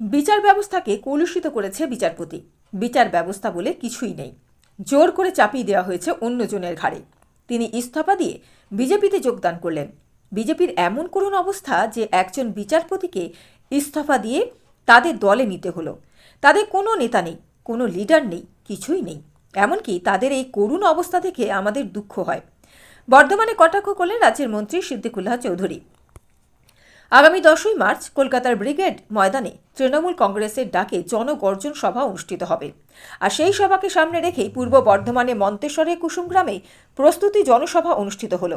বিচার ব্যবস্থাকে কলুষিত করেছে বিচারপতি। বিচার ব্যবস্থা বলে কিছুই নেই। জোর করে চাপিয়ে দেওয়া হয়েছে অন্যজনের ঘাড়ে। তিনি ইস্তফা দিয়ে বিজেপিতে যোগদান করলেন। বিজেপির এমন করুণ অবস্থা যে একজন বিচারপতিকে ইস্তফা দিয়ে তাদের দলে নিতে হলো। তাদের কোনো নেতা নেই, কোনো লিডার নেই, কিছুই নেই। এমনকি তাদের এই করুণ অবস্থা থেকে আমাদের দুঃখ হয়। বর্ধমানে কটাক্ষ করলেন রাজ্যের মন্ত্রী সিদ্দিকুল্লাহ চৌধুরী। আগামী দশই মার্চ কলকাতার ব্রিগেড ময়দানে তৃণমূল কংগ্রেসের ডাকে জনগর্জন সভা অনুষ্ঠিত হবে। আর সেই সভাকে সামনে রেখেই পূর্ব বর্ধমানে মন্তেশ্বরে কুসুমগ্রামে প্রস্তুতি জনসভা অনুষ্ঠিত হল।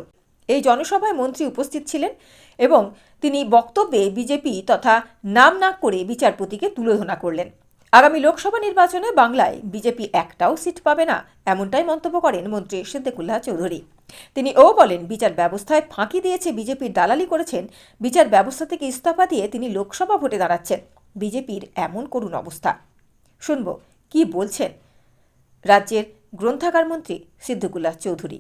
এই জনসভায় মন্ত্রী উপস্থিত ছিলেন এবং তিনি বক্তব্যে বিজেপি তথা নাম না করে বিচারপতিকে তুলোধনা করলেন। আগামী লোকসভা নির্বাচনে বাংলায় বিজেপি একটাও সিট পাবে না, এমনটাই মন্তব্য করেন মন্ত্রী সিদ্দিকুল্লাহ চৌধুরী। তিনি ও বলেন, বিচার ব্যবস্থায় ফাঁকি দিয়েছে বিজেপির দালালি করেছেন, বিচার ব্যবস্থা থেকে ইস্তফা দিয়ে তিনি লোকসভা ভোটে দাঁড়াচ্ছেন। বিজেপির এমন করুণ অবস্থা। শুনব, কি বলছেন রাজ্যের গ্রন্থাগার মন্ত্রী সিদ্দিকুল্লাহ চৌধুরী।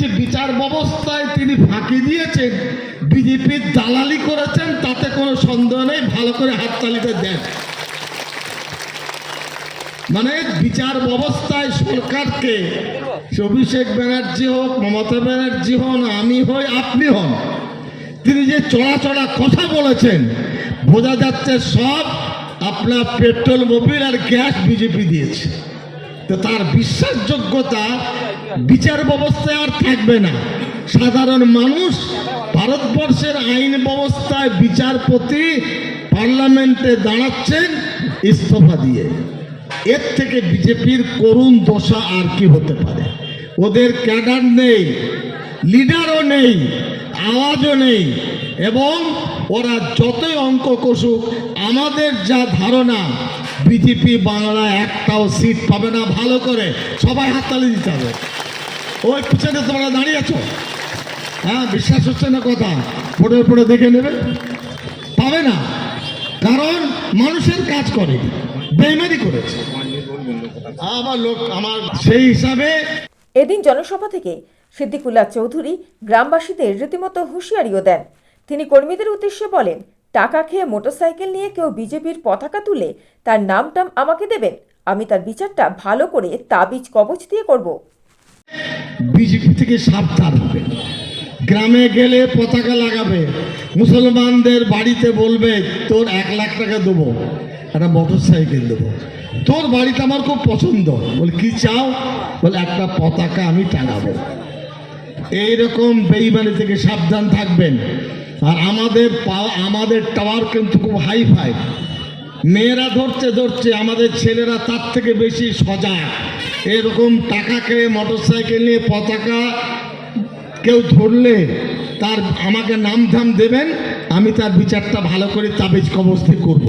যে বিচার ব্যবস্থায় তিনি ফাঁকি দিয়েছেন বিজেপির দালালি করেছেন, তাতে কোনো সন্দেহ নেই, ভালো করে হাততালিতে দেন। মানে বিচার ব্যবস্থায় সরকারকে অভিষেক ব্যানার্জি হোক, মমতা ব্যানার্জি হন, আমি হই, আপনি হন। তিনি যে চড়া চড়া কথা বলেছেন, বোঝা যাচ্ছে সব আপনার পেট্রোল, মোবিল আর গ্যাস বিজেপি দিয়েছে। তো তার বিশ্বাসযোগ্যতা বিচার ব্যবস্থায় আর থাকবে না। সাধারণ মানুষ ভারতবর্ষের আইন ব্যবস্থায় বিচারপতি পার্লামেন্টে দাঁড়াচ্ছেন ইস্তফা দিয়ে। এর থেকে বিজেপির করুণ দশা আর কি হতে পারে? ওদের ক্যাডার নেই, লিডারও নেই, আওয়াজও নেই, এবং ওরা যতই অঙ্ক কষুক আমাদের যা ধারণা, বিজেপি বাংলায় একটাও সিট পাবে না, ভালো করে সবাই হাততালি দিতে হবে। ওই পিছনে তোমরা দাঁড়িয়ে আছো? হ্যাঁ বিশ্বাস হচ্ছে না কথা? পড়ে পড়ে দেখে নেবে? পাবে না। কারণ মানুষের কাজ করে বেইমানি করেছে। আমার লোক আমার সেই হিসাবে এদিন জনসভা থেকে সিদ্দিকুল্লাহ চৌধুরী গ্রামবাসীদের রীতিমতো হুঁশিয়ারিও দেন। তিনি কর্মীদের উদ্দেশ্যে বলেন টাকা খেয়ে মোটরসাইকেল নিয়ে কেউ বিজেপির পতাকা তুলে তার নাম টাম আমাকে দেবেন আমি তার বিচারটা ভালো করে তাবিজ কবচ দিয়ে করব। বিজেপি থেকে সাবধান হবে। গ্রামে গেলে পতাকা লাগাবে। মুসলমানদের বাড়িতে বলবে, তোর এক লাখ টাকা দেবো, একটা মোটর সাইকেল দেবো। তোর বাড়িতে আমার খুব পছন্দ। বলে, কি চাও? বলে, একটা পতাকা আমি টাঙাবো। এইরকম বেইমানি থেকে সাবধান থাকবেন। আর আমাদের আমাদের টাওয়ার কিন্তু খুব হাই ফাই মেয়েরা ধরছে ধরছে আমাদের ছেলেরা তার থেকে বেশি সজাগ। এরকম টাকা খেয়ে মোটর সাইকেল নিয়ে পতাকা কেউ ধরলে তার আমাকে নাম ধাম দেবেন আমি তার বিচারটা ভালো করে তাবিজ কবস্তি করব।